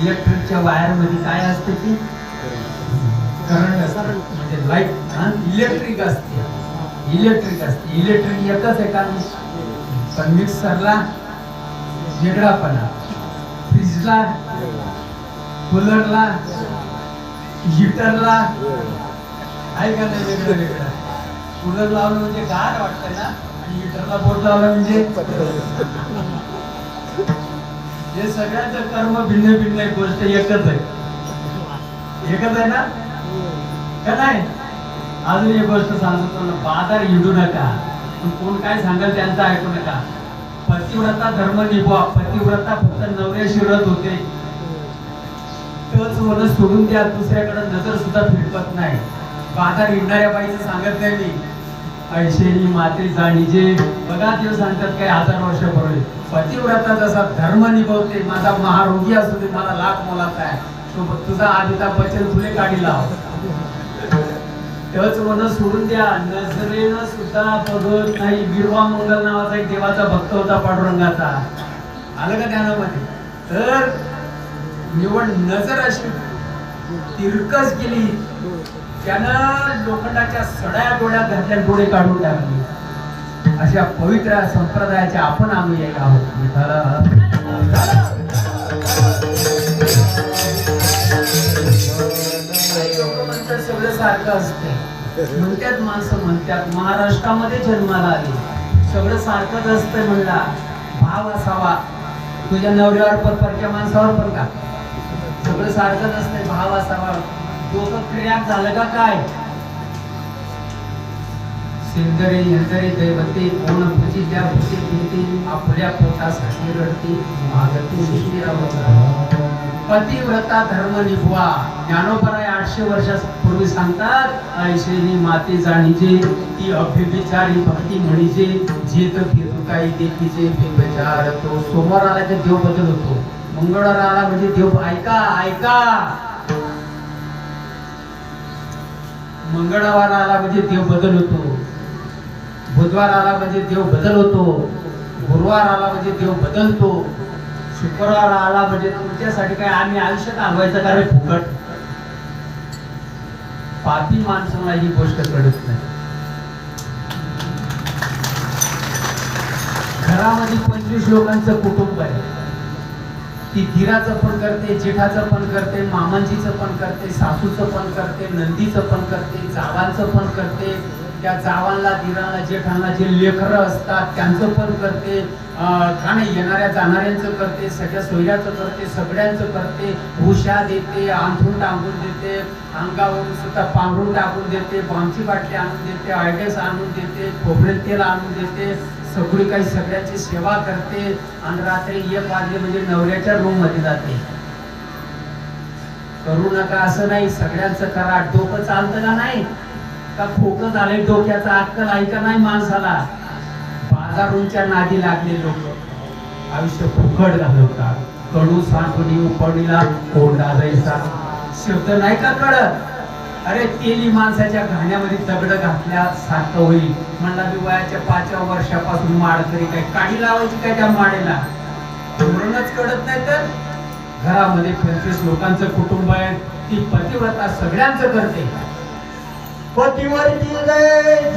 इलेक्ट्रिकच्या वायरमध्ये काय असते ती करंट असतं. म्हणजे लाइट इलेक्ट्रिक असते. इलेक्ट्रिक असते. इलेक्ट्रिक येतच आहे का पण मिक्सरला वेगळापणा. फ्रीजला कूलरला हिटरला आहे का नाही वेगळं वेगळं कूलर लावलं म्हणजे गार वाटतं ना? आणि हिटरला बोट लावलं म्हणजे? हे सगळ्यांचं कर्म भिन्न भिन्न एक गोष्ट एकच आहे. एकच आहे ना? का नाही? अजून एक गोष्ट सांगतो ना बाजार हिंडू नका. पण कोण काय सांगाल त्यांचं ऐकू नका. पतिव्रता धर्म निभवा. पतिव्रता फक्त नवऱ्याशी व्रत होते. तोच मन सोडून द्या दुसऱ्याकडे नजर सुद्धा फिरकत नाही. बाजार विकणाऱ्या बाईचं सांगत नाही मी. ऐशेरी माते जाणीजे. बघा देव सांगतात काही हजार वर्षापूर्वी पतिव्रता जसा धर्म निभवते माझा महारोगी असू दे मला लाख मोलाचा आहे. सोबत तुझा अमिताभ बच्चन तुले काढी लाव तेच मन सोडून द्या. नजरेनं सुद्धा बघत नाही. बिरवा मंगल नावाचा एक देवाचा भक्त होता पांडुरंगाचा. आलं का ध्यानामध्ये तर निवड नजर अशी तिरकस गेली. त्यानं लोखंडाच्या सड्या गोड्या घातल्या डोळे काढून टाकले. अशा पवित्र संप्रदायाचे आपण आम्ही एक आहोत. सगळं सारखं असते म्हणतात माणसं म्हणतात महाराष्ट्रामध्ये जन्माला आली. सगळं सारखंच असतंय म्हणला. भाव असावा. तुझ्या नवऱ्यावर पण परक्या माणसावर पण का? सगळं सारखं असतंय भाव असावा डोकं क्रियाक झालं का काय? सिंदरे यंदरे दैवते कोण भुजी द्या भुजी भिंती आपल्या पोटासाठी रडती मागती निष्ठिरावता पतिव्रता धर्म निभवा. ज्ञानोपराय आठशे वर्षापूर्वी सांगतात ऐशेनी माते जाणीजे ती अभ्यभिचारी भक्ती म्हणीजे जे तर फिरू काही देखीचे व्यभिचार तो. सोमवार आला की देव बदल होतो. मंगळवार आला म्हणजे देव ऐका ऐका. मंगळवार आला म्हणजे देव बदल होतो. बुधवार आला म्हणजे देव बदल होतो. गुरुवार आला म्हणजे देव बदलतो. शुक्रवार आला म्हणजे तुमच्यासाठी काय आम्ही आयुष्य आणवायचं कारण फुकट? पापी माणसाला ही गोष्ट कळत नाही. घरामध्ये पंचवीस लोकांचं कुटुंब आहे. ती धीराचं पण करते जेठाचं पण करते मामांजीचं पण करते सासूचं पण करते नंदीचं पण करते जावांचं पण करते. त्या जावांना धीराला जेठांना जे लेखर असतात त्यांचं पण करते ठाणे येणाऱ्या जाणाऱ्यांचं करते सगळ्या सोयऱ्याचं करते सगळ्यांचं करते भुशा देते अंथून टाकून देते अंगावरून सुद्धा पांघरून टाकून देते बामची बाटली आणून देते आयडेस आणून देते खोबरेल तेल आणून देते सगळी काही सगळ्याची सेवा करते आणि रात्री एक वाजले म्हणजे नवऱ्याच्या रूममध्ये जाते. करू नका असं नाही सगळ्यांचं करा डोकं चालतं का नाही? का खोकं झालंय डोक्याचा अक्कल आहे का नाही माणसाला बाजारूंच्या नादी लागले लोक. आयुष्य फुकट घालवतात कडू सांगुनी उपडीला कोंडा जायचा शब्द नाही का कळत? अरे तेली माणसाच्या घाण्यामध्ये दगड घातल्या सारखं होईल. म्हणला मी वयाच्या पाचव्या वर्षापासून माड तरी काय काढी लावायची काय त्या माडेला? धोरणच कळत नाही तर? घरामध्ये पंचवीस लोकांचं कुटुंब आहे. ती पतिव्रता सगळ्यांचं करते. पतिवर्ती जय